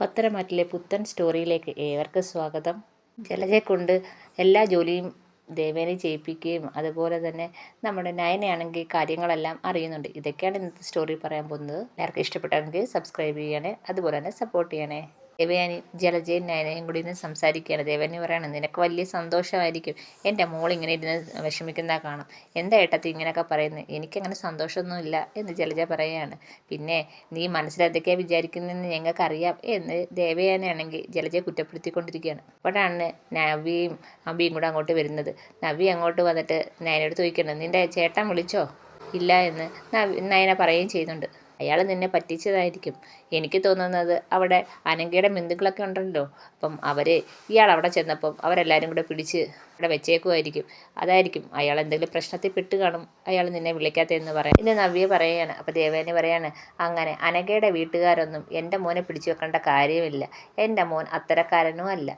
പത്തരമാറ്റിലെ പുത്തൻ സ്റ്റോറിയിലേക്ക് ഏവർക്കും സ്വാഗതം. ജലജയെ കൊണ്ട് എല്ലാ ജോലിയും ദേവേനെ ചെയ്യിപ്പിക്കുകയും അതുപോലെ തന്നെ നമ്മുടെ നയനയാണെങ്കിൽ കാര്യങ്ങളെല്ലാം അറിയുന്നുണ്ട്. ഇതൊക്കെയാണ് ഇന്നത്തെ സ്റ്റോറി പറയാൻ പോകുന്നത്. എല്ലാവർക്കും ഇഷ്ടപ്പെട്ടെങ്കിൽ സബ്സ്ക്രൈബ് ചെയ്യണേ അതുപോലെ തന്നെ സപ്പോർട്ട് ചെയ്യണേ. ദേവയാനി ജലജയും നയനയും കൂടി ഇരുന്ന് സംസാരിക്കുകയാണ്. ദേവയാനി പറയണം നിനക്ക് വലിയ സന്തോഷമായിരിക്കും. എന്റെ മോൾ ഇങ്ങനെ ഇരുന്ന് വിഷമിക്കുന്ന കാണാം. എന്താ ഏട്ടത്തി ഇങ്ങനെയൊക്കെ പറയുന്നത് എനിക്കങ്ങനെ സന്തോഷമൊന്നുമില്ല എന്ന് ജലജ പറയുകയാണ്. പിന്നെ നീ മനസ്സിൽ എന്തൊക്കെയാണ് വിചാരിക്കുന്നതെന്ന് ഞങ്ങൾക്കറിയാം എന്ന് ദേവയാനാണെങ്കിൽ ജലജയെ കുറ്റപ്പെടുത്തിക്കൊണ്ടിരിക്കുകയാണ്. അപ്പോഴാണ് നവിയും അബിയും കൂടെ അങ്ങോട്ട് വരുന്നത്. നവി അങ്ങോട്ട് വന്നിട്ട് നയനോട് ചോദിക്കണം നിന്റെ ചേട്ടൻ വിളിച്ചോ? ഇല്ല എന്ന് നയന പറയുകയും ചെയ്യുന്നുണ്ട്. അയാൾ നിന്നെ പറ്റിച്ചതായിരിക്കും. എനിക്ക് തോന്നുന്നത് അവിടെ അനങ്കയുടെ ബന്ധുക്കളൊക്കെ ഉണ്ടല്ലോ. അപ്പം അവർ ഇയാൾ അവിടെ ചെന്നപ്പം അവരെല്ലാവരും കൂടെ പിടിച്ച് അവിടെ വെച്ചേക്കുമായിരിക്കും. അതായിരിക്കും അയാൾ എന്തെങ്കിലും പ്രശ്നത്തിൽ പെട്ട് കാണും. അയാൾ നിന്നെ വിളിക്കാത്തതെന്ന് പറയാം ഇന്ന് നവ്യ പറയുകയാണ് അപ്പോൾ ദേവേനെ പറയാണ് അങ്ങനെ അനഘയുടെ വീട്ടുകാരൊന്നും എന്റെ മോനെ പിടിച്ചു വെക്കേണ്ട കാര്യമില്ല. എന്റെ മോൻ അത്തരക്കാരനും അല്ല.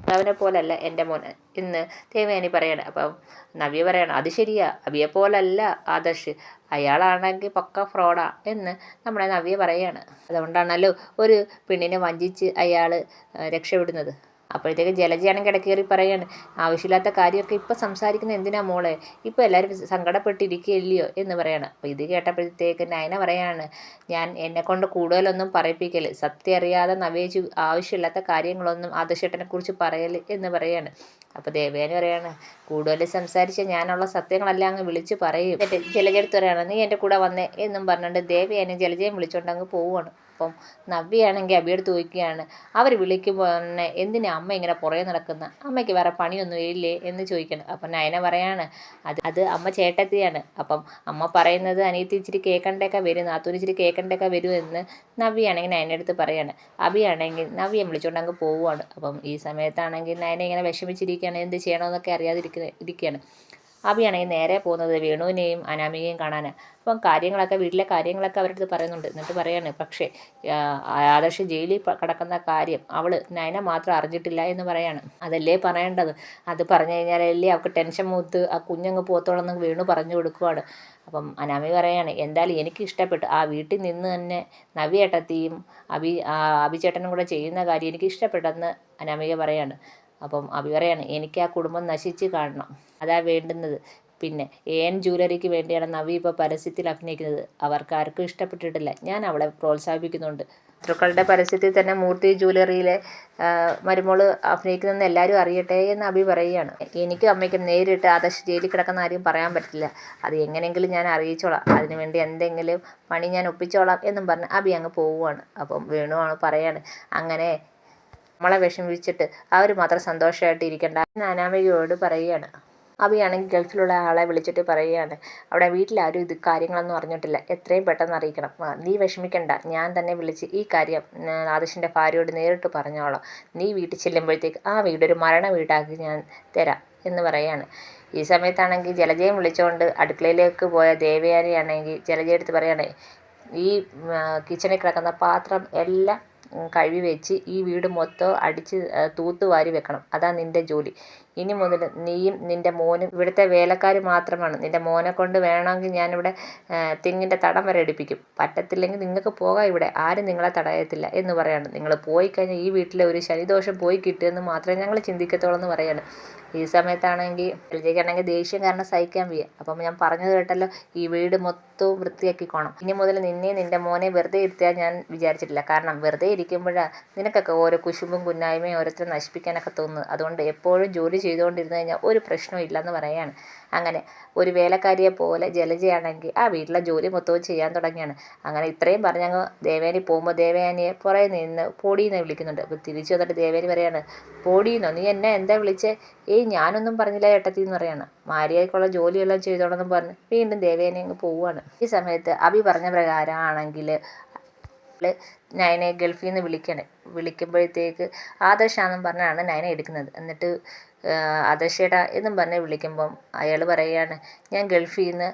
ഭർത്താവിനെ പോലല്ല എന്റെ മോൻ. എന്ന് ദേവയാനി പറയണം. അപ്പം നവ്യ പറയണം അത് ശരിയാ. അവിയെ പോലല്ല ആദർശ്. അയാളാണെങ്കിൽ പക്ക ഫ്രോഡാ എന്ന് നമ്മുടെ നവ്യ പറയാണ്. അതുകൊണ്ടാണല്ലോ ഒരു പെണ്ണിനെ വഞ്ചിച്ച് അയാൾ രക്ഷപ്പെടുന്നത്. അപ്പോഴത്തേക്ക് ജലജയാണെങ്കിൽ ഇടക്കേറി പറയാണ് ആവശ്യമില്ലാത്ത കാര്യമൊക്കെ ഇപ്പം സംസാരിക്കുന്ന എന്തിനാ മോളെ? ഇപ്പം എല്ലാവരും സങ്കടപ്പെട്ടിരിക്കുകയില്ലയോ? എന്ന് പറയാണ്. അപ്പോൾ ഇത് കേട്ടപ്പോഴത്തേക്ക് നയന പറയാണ് ഞാൻ എന്നെക്കൊണ്ട് കൂടുതലൊന്നും പറയിപ്പിക്കൽ സത്യം അറിയാതെ നവേജ് ആവശ്യമില്ലാത്ത കാര്യങ്ങളൊന്നും ആദശേട്ടനെ കുറിച്ച് പറയൽ എന്ന് പറയാണ്. അപ്പോൾ ദേവേന പറയാണ് കൂടുതൽ സംസാരിച്ച ഞാനുള്ള സത്യങ്ങളെല്ലാം അങ്ങ് വിളിച്ച് പറയും. എന്നിട്ട് ജലജയെടുത്ത് പറയാണ് നീ എന്റെ കൂടെ വന്നേ എന്നും പറഞ്ഞുകൊണ്ട് ദേവേനെ ജലജയും വിളിച്ചുകൊണ്ട് അങ്ങ് പോവുകയാണ് അപ്പം നവ്യയാണെങ്കിൽ അബിയോട് ചോദിക്കുകയാണ് അവർ വിളിക്കുമ്പോൾ തന്നെ എന്തിനാ അമ്മ ഇങ്ങനെ പുറകെ നടക്കുന്ന? അമ്മയ്ക്ക് വേറെ പണിയൊന്നും ഇല്ലേ? എന്ന് ചോദിക്കണം. അപ്പം നയന പറയാണ് അത് അത് അമ്മ ചേട്ടത്തിയാണ്. അപ്പം അമ്മ പറയുന്നത് അനിയത്തി ഇച്ചിരി കേൾക്കണ്ടൊക്കെ വരും നാത്തൂർ ഇച്ചിരി കേൾക്കണ്ടൊക്കെ വരും എന്ന് നവ്യാണെങ്കിൽ നയനടുത്ത് പറയാണ്. അബിയാണെങ്കിൽ നവ്യം വിളിച്ചുകൊണ്ട് അങ്ങ് പോവുകയാണ് അപ്പം ഈ സമയത്താണെങ്കിൽ നയന ഇങ്ങനെ വിഷമിച്ചിരിക്കുകയാണ് എന്ത് ചെയ്യണമെന്നൊക്കെ അറിയാതിരിക്കുന്ന ഇരിക്കുകയാണ്. അബിയാണെങ്കിൽ നേരെ പോകുന്നത് വേണുവിനെയും അനാമികയും കാണാനാണ് അപ്പം കാര്യങ്ങളൊക്കെ വീട്ടിലെ കാര്യങ്ങളൊക്കെ അവരുടെ അടുത്ത് പറയുന്നുണ്ട്. എന്നിട്ട് പറയാണ് പക്ഷേ ആദർശ് ജയിലിൽ കിടക്കുന്ന കാര്യം അവൾ നയന മാത്രം അറിഞ്ഞിട്ടില്ല എന്ന് പറയാണ്. അതല്ലേ പറയേണ്ടത്? അത് പറഞ്ഞു കഴിഞ്ഞാലല്ലേ അവൾക്ക് ടെൻഷൻ മൂത്ത് ആ കുഞ്ഞങ്ങ് പോത്തോളെന്ന് വേണു പറഞ്ഞു കൊടുക്കുവാണ്. അപ്പം അനാമി പറയാണ് എന്തായാലും എനിക്ക് ഇഷ്ടപ്പെട്ടു. ആ വീട്ടിൽ നിന്ന് തന്നെ നവിയേട്ടത്തിയും അഭി അഭിചേട്ടനും കൂടെ ചെയ്യുന്ന കാര്യം എനിക്ക് ഇഷ്ടപ്പെട്ടെന്ന് അനാമിക പറയാണ്. അപ്പം അഭി പറയാണ് എനിക്ക് ആ കുടുംബം നശിച്ച് കാണണം. അതാ വേണ്ടുന്നത്. പിന്നെ എൻ ജൂലറിക്ക് വേണ്ടിയാണ് നവി ഇപ്പോൾ പരസ്യത്തിൽ അഭിനയിക്കുന്നത്? അവർക്ക് ആർക്കും ഇഷ്ടപ്പെട്ടിട്ടില്ല. ഞാൻ അവളെ പ്രോത്സാഹിപ്പിക്കുന്നുണ്ട്. ശത്രുക്കളുടെ പരസ്യത്തിൽ തന്നെ മൂർത്തി ജ്വല്ലറിയിലെ മരുമോൾ അഭിനയിക്കുന്നതെന്ന് എല്ലാവരും അറിയട്ടെ എന്ന് അഭി പറയുകയാണ്. എനിക്കും അമ്മയ്ക്കും നേരിട്ട് ആദർശ് ജയിലിൽ കിടക്കുന്ന ആരും പറയാൻ പറ്റില്ല. അത് എങ്ങനെയെങ്കിലും ഞാൻ അറിയിച്ചോളാം. അതിനുവേണ്ടി എന്തെങ്കിലും പണി ഞാൻ ഒപ്പിച്ചോളാം എന്നും പറഞ്ഞ് അഭി അങ്ങ് പോവുകയാണ്. അപ്പം വേണുവാണ് പറയാണ് അങ്ങനെ നമ്മളെ വിഷമിച്ചിട്ട് അവർ മാത്രം സന്തോഷമായിട്ട് ഇരിക്കേണ്ട. അനാമികയോട് പറയുകയാണ്. അബിയാണെങ്കിൽ ഗൾഫിലുള്ള ആളെ വിളിച്ചിട്ട് പറയുകയാണ്. അവിടെ വീട്ടിലാരും ഇത് കാര്യങ്ങളൊന്നും അറിഞ്ഞിട്ടില്ല. എത്രയും പെട്ടെന്ന് അറിയിക്കണം. നീ വിഷമിക്കണ്ട. ഞാൻ തന്നെ വിളിച്ച് ഈ കാര്യം ആദർശിന്റെ ഭാര്യയോട് നേരിട്ട് പറഞ്ഞോളാം. നീ വീട്ടിൽ ചെല്ലുമ്പോഴത്തേക്ക് ആ വീടൊരു മരണ വീടാക്കി ഞാൻ തരാം എന്ന് പറയാണ് ഈ സമയത്താണെങ്കിൽ ജലജയം വിളിച്ചുകൊണ്ട് അടുക്കളയിലേക്ക് പോയ ദേവയാനിയാണെങ്കിൽ ജലജയെടുത്ത് പറയണേ ഈ കിച്ചണിൽ കിടക്കുന്ന പാത്രം എല്ലാം കഴുകി വെച്ച് ഈ വീട് മൊത്തം അടിച്ച് തൂത്തുവാരി വെക്കണം. അതാ നിന്റെ ജോലി. ഇനി മുതൽ നീയും നിന്റെ മോനും ഇവിടുത്തെ വേലക്കാർ മാത്രമാണ്. നിന്റെ മോനെ കൊണ്ട് വേണമെങ്കിൽ ഞാനിവിടെ തെങ്ങിന്റെ തടം വരെ എടുപ്പിക്കും. പറ്റത്തില്ലെങ്കിൽ നിങ്ങൾക്ക് പോകാം ഇവിടെ. ആരും നിങ്ങളെ തടയത്തില്ല എന്ന് പറയാണ്. നിങ്ങൾ പോയി കഴിഞ്ഞാൽ ഈ വീട്ടിലെ ഒരു ശനിദോഷം പോയി കിട്ടുമെന്ന് മാത്രമേ ഞങ്ങൾ ചിന്തിക്കത്തുള്ളൂ എന്ന് പറയാണ്. ഈ സമയത്താണെങ്കിൽ എൽജയ്ക്കാണെങ്കിൽ ദേഷ്യം കാരണം സഹിക്കാൻ വയ്യ. അപ്പം ഞാൻ പറഞ്ഞത് കേട്ടല്ലോ ഈ വീട് മൊത്തവും വൃത്തിയാക്കിക്കോണം ഇനി മുതൽ നിന്നെയും നിന്റെ മോനെ വെറുതെ ഇരുത്തിയാൽ ഞാൻ വിചാരിച്ചിട്ടില്ല. കാരണം വെറുതെ ഇരിക്കുമ്പോഴാണ് നിനക്കൊക്കെ ഓരോ കുശുമ്പും കുന്നായ്മയും ഓരോരുത്തരെ നശിപ്പിക്കാനൊക്കെ തോന്നുന്നത്. അതുകൊണ്ട് എപ്പോഴും ജോലി ചെയ്തുകൊണ്ടിരുന്നു കഴിഞ്ഞാൽ ഒരു പ്രശ്നവും ഇല്ലെന്ന് പറയാണ് അങ്ങനെ ഒരു വേലക്കാരിയെ പോലെ ജലജയാണെങ്കിൽ ആ വീട്ടിലെ ജോലി മൊത്തവും ചെയ്യാൻ തുടങ്ങിയാണ്. അങ്ങനെ ഇത്രയും പറഞ്ഞങ്ങ് ദേവേനി പോകുമ്പോൾ ദേവയാനിയെ പുറകെ നിന്ന് പൊടിയെന്ന് വിളിക്കുന്നുണ്ട്. അപ്പോൾ തിരിച്ചു വന്നിട്ട് ദേവേനി പറയാണ് പൊടിയെന്നോ നീ എന്നെ എന്താ വിളിച്ചേ? ഏയ് ഞാനൊന്നും പറഞ്ഞില്ല ഏട്ടത്തി എന്ന് പറയാണ്. മാരിയായിക്കുള്ള ജോലിയെല്ലാം ചെയ്തോളെന്നും പറഞ്ഞ് വീണ്ടും ദേവേനി അങ്ങ് പോവുകയാണ്. ഈ സമയത്ത് അഭി പറഞ്ഞ പ്രകാരമാണെങ്കിൽ നയനെ ഗൾഫിൽ നിന്ന് വിളിക്കണേ. വിളിക്കുമ്പോഴത്തേക്ക് ആദർശാന്നും പറഞ്ഞാണ് നയനെ എടുക്കുന്നത്. എന്നിട്ട് ആദർശേട്ടാ എന്നും പറഞ്ഞ് വിളിക്കുമ്പം അയാൾ പറയുകയാണ് ഞാൻ ഗൾഫിൽ നിന്ന്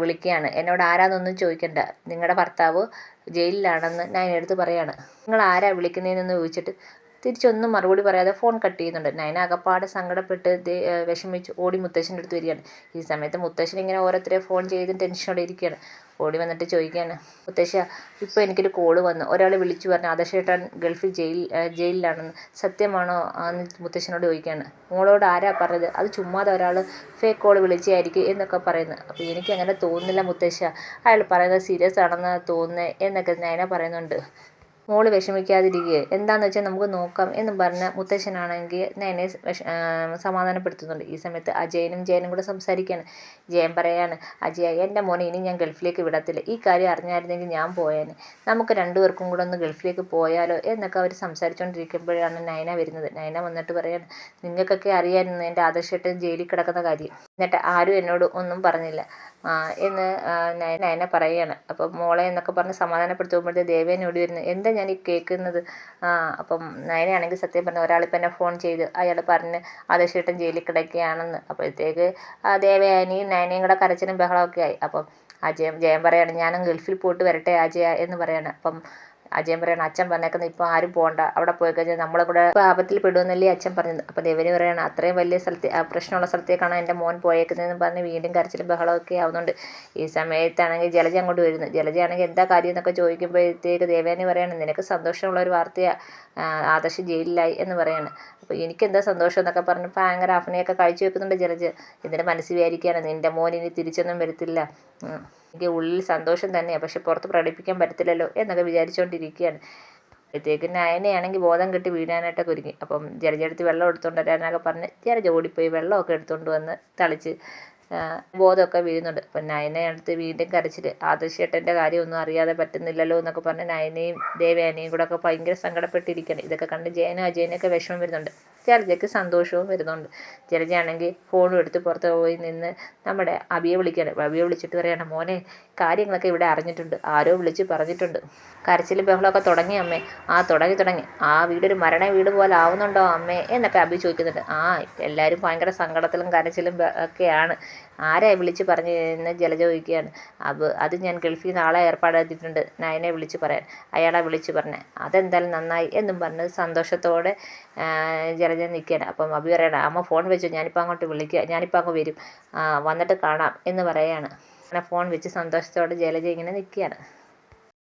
വിളിക്കുകയാണ് എന്നോട് ആരാന്നൊന്നും ചോദിക്കണ്ട. നിങ്ങളുടെ ഭർത്താവ് ജയിലിലാണെന്ന് നയനെടുത്ത് പറയാണ്. നിങ്ങൾ ആരാ വിളിക്കുന്നതെന്ന് ചോദിച്ചിട്ട് തിരിച്ചൊന്നും മറുപടി പറയാതെ ഫോൺ കട്ട് ചെയ്യുന്നുണ്ട്. നയന അകപ്പാടെ സങ്കടപ്പെട്ട് വിഷമിച്ച് ഓടി മുത്തശ്ശന്റെ അടുത്ത് വരികയാണ്. ഈ സമയത്ത് മുത്തശ്ശൻ ഇങ്ങനെ ഓരോരുത്തരെ ഫോൺ ചെയ്ത് ടെൻഷനോടെ ഇരിക്കുകയാണ്. ഓടി വന്നിട്ട് ചോദിക്കുകയാണ് മുത്തശ്ശ ഇപ്പോൾ എനിക്കൊരു കോൾ വന്നു. ഒരാൾ വിളിച്ചു പറഞ്ഞു ആദർശേട്ടൻ ഗൾഫിൽ ജയിൽ ജയിലിലാണെന്ന് സത്യമാണോ എന്ന് മുത്തശ്ശനോട് ചോദിക്കുകയാണ്. മോളോട് ആരാ പറഞ്ഞത്? അത് ചുമ്മാതെ ഒരാൾ ഫേക്ക് കോൾ വിളിച്ചായിരിക്കും എന്നൊക്കെ പറയുന്നു. അപ്പോൾ എനിക്ക് അങ്ങനെ തോന്നുന്നില്ല മുത്തശ്ശ അയാൾ പറയുന്നത് സീരിയസ് ആണെന്ന് തോന്നുന്നത് എന്നൊക്കെ നയന പറയുന്നുണ്ട്. മോൾ വിഷമിക്കാതിരിക്കുക എന്താന്ന് വെച്ചാൽ നമുക്ക് നോക്കാം എന്ന് പറഞ്ഞ മുത്തശ്ശനാണെങ്കിൽ വിഷ സമാധാനപ്പെടുത്തുന്നുണ്ട്. ഈ സമയത്ത് അജയനും ജയനും കൂടെ സംസാരിക്കുകയാണ് ജയൻ പറയാണ് അജയ എന്റെ മോനെ ഇനി ഞാൻ ഗൾഫിലേക്ക് വിടത്തില്ല. ഈ കാര്യം അറിഞ്ഞായിരുന്നെങ്കിൽ ഞാൻ പോയേനെ. നമുക്ക് രണ്ടുപേർക്കും കൂടെ ഒന്ന് ഗൾഫിലേക്ക് പോയാലോ? എന്നൊക്കെ അവർ സംസാരിച്ചുകൊണ്ടിരിക്കുമ്പോഴാണ് നയന വരുന്നത്. നയന വന്നിട്ട് പറയാണ് നിങ്ങൾക്കൊക്കെ അറിയാമായിരുന്നു എന്റെ ആദർശമായിട്ട് ജയിലിൽ കിടക്കുന്ന കാര്യം. എന്നിട്ട് ആരും എന്നോട് ഒന്നും പറഞ്ഞില്ല. എന്ന് നയന പറയുകയാണ് അപ്പം മോളെ എന്നൊക്കെ പറഞ്ഞ് സമാധാനപ്പെടുത്തുമ്പോഴത്തെ ദേവേനോട് വരുന്നു. എന്താ ഞാൻ ഈ കേൾക്കുന്നത് അപ്പം നയനാണെങ്കിൽ സത്യം പറഞ്ഞ ഒരാളിപ്പോൾ എന്നെ ഫോൺ ചെയ്ത് അയാൾ പറഞ്ഞ് ആദർശേട്ടൻ ജയിലിൽ കിടക്കുകയാണെന്ന്. അപ്പോഴത്തേക്ക് ആ ദേവയാനിയും നയനയും കൂടെ കരച്ചിലും ബഹളമൊക്കെ ആയി. അപ്പം അജയൻ ജയൻ പറയാണ് ഞാനും ഗൾഫിൽ പോയിട്ട് വരട്ടെ അജയ എന്ന് പറയാണ്. അപ്പം അജയൻ പറയണം അച്ഛൻ പറഞ്ഞേക്കുന്നത് ഇപ്പോൾ ആരും പോകണ്ട അവിടെ പോയി കഴിഞ്ഞാൽ നമ്മളെ കൂടെ ആപത്തിൽ പെടുമെന്നല്ലേ അച്ഛൻ പറഞ്ഞത്. അപ്പോൾ ദേവന് പറയണം അത്രയും വലിയ സ്ഥലത്ത് പ്രശ്നമുള്ള സ്ഥലത്തേക്കാണ് എന്റെ മോൻ പോയേക്കുന്നതെന്ന് പറഞ്ഞ് വീണ്ടും കരച്ചിലും ബഹളമൊക്കെ ആവുന്നുണ്ട്. ഈ സമയത്താണെങ്കിൽ ജലജ അങ്ങോട്ട് വരുന്നു. ജലജയാണെങ്കിൽ എന്താ കാര്യം എന്നൊക്കെ ചോദിക്കുമ്പോഴത്തേക്ക് ദേവേനെ പറയണം നിനക്ക് സന്തോഷമുള്ള ഒരു വാർത്തയാണ് ആദർശ് ജയിലിലായി എന്ന് പറയാണ്. അപ്പോൾ എനിക്കെന്താ സന്തോഷം എന്നൊക്കെ പറഞ്ഞ് ഭയങ്കര അഫനയൊക്കെ കഴിച്ചു വെക്കുന്നുണ്ട് ജലജ്. ഇതിന്റെ മനസ്സിൽ വിചാരിക്കുകയാണ് നിന്റെ മോൻ ഇനി തിരിച്ചൊന്നും വരത്തില്ല. എനിക്ക് ഉള്ളിൽ സന്തോഷം തന്നെയാണ് പക്ഷെ പുറത്ത് പ്രകടിപ്പിക്കാൻ പറ്റത്തില്ലല്ലോ എന്നൊക്കെ വിചാരിച്ചുകൊണ്ടിരിക്കുകയാണ് അപ്പോഴത്തേക്ക് നയനയാണെങ്കിൽ ബോധം കെട്ടി വീഴാനായിട്ടൊക്കെ ഒരുങ്ങി. അപ്പം ജലജെടുത്ത് വെള്ളം എടുത്തുകൊണ്ട് വരാനൊക്കെ പറഞ്ഞ് ജലജ ഓടിപ്പോയി വെള്ളമൊക്കെ എടുത്തുകൊണ്ട് വന്ന് തളിച്ച് ബോധമൊക്കെ വീഴുന്നുണ്ട്. അപ്പം നയനയടുത്ത് വീണ്ടും കരച്ചിൽ ആദർശേട്ടന്റെ കാര്യമൊന്നും അറിയാതെ പറ്റുന്നില്ലല്ലോ എന്നൊക്കെ പറഞ്ഞ് നയനയും ദേവയാനയും കൂടെ ഒക്കെ ഭയങ്കര സങ്കടപ്പെട്ടിരിക്കുകയാണ്. ഇതൊക്കെ കണ്ട് ജയനും അജയനൊക്കെ വിഷമം വരുന്നുണ്ട്. ജലജയ്ക്ക് സന്തോഷവും വരുന്നുണ്ട്. ജലജയാണെങ്കിൽ ഫോണും എടുത്ത് പുറത്ത് പോയി നിന്ന് നമ്മുടെ അബിയെ വിളിക്കുകയാണ് അബിയെ വിളിച്ചിട്ട് പറയാണ് മോനെ കാര്യങ്ങളൊക്കെ ഇവിടെ അറിഞ്ഞിട്ടുണ്ട്. ആരോ വിളിച്ച് പറഞ്ഞിട്ടുണ്ട്. കരച്ചിൽ ബഹളമൊക്കെ തുടങ്ങി അമ്മേ. ആ തുടങ്ങി തുടങ്ങി. ആ വീടൊരു മരണ വീട് പോലെ ആവുന്നുണ്ടോ അമ്മേ? എന്നൊക്കെ അബി ചോദിക്കുന്നുണ്ട്. ആ എല്ലാവരും ഭയങ്കര സങ്കടത്തിലും കരച്ചിലും ഒക്കെയാണ്. ആരെ വിളിച്ച് പറഞ്ഞു എന്ന് ജലജ ചോദിക്കുകയാണ് അത് അത് ഞാൻ ഗൾഫിൽ നിന്ന് ആളെ ഏർപ്പാടാക്കിയിട്ടുണ്ട്. നയനെ വിളിച്ച് പറയാൻ. അയാളെ വിളിച്ച് പറഞ്ഞേ. അതെന്തായാലും നന്നായി എന്നും പറഞ്ഞ് സന്തോഷത്തോടെ ജലജ നിൽക്കുകയാണ്. അപ്പം അബി പറയണം അമ്മ ഫോൺ വെച്ചു? ഞാനിപ്പോൾ അങ്ങോട്ട് വിളിക്കുക ഞാനിപ്പോൾ അങ്ങ് വരും. വന്നിട്ട് കാണാം എന്ന് പറയുകയാണ് അങ്ങനെ ഫോൺ വെച്ച് സന്തോഷത്തോടെ ജലജ ഇങ്ങനെ നിൽക്കുകയാണ്.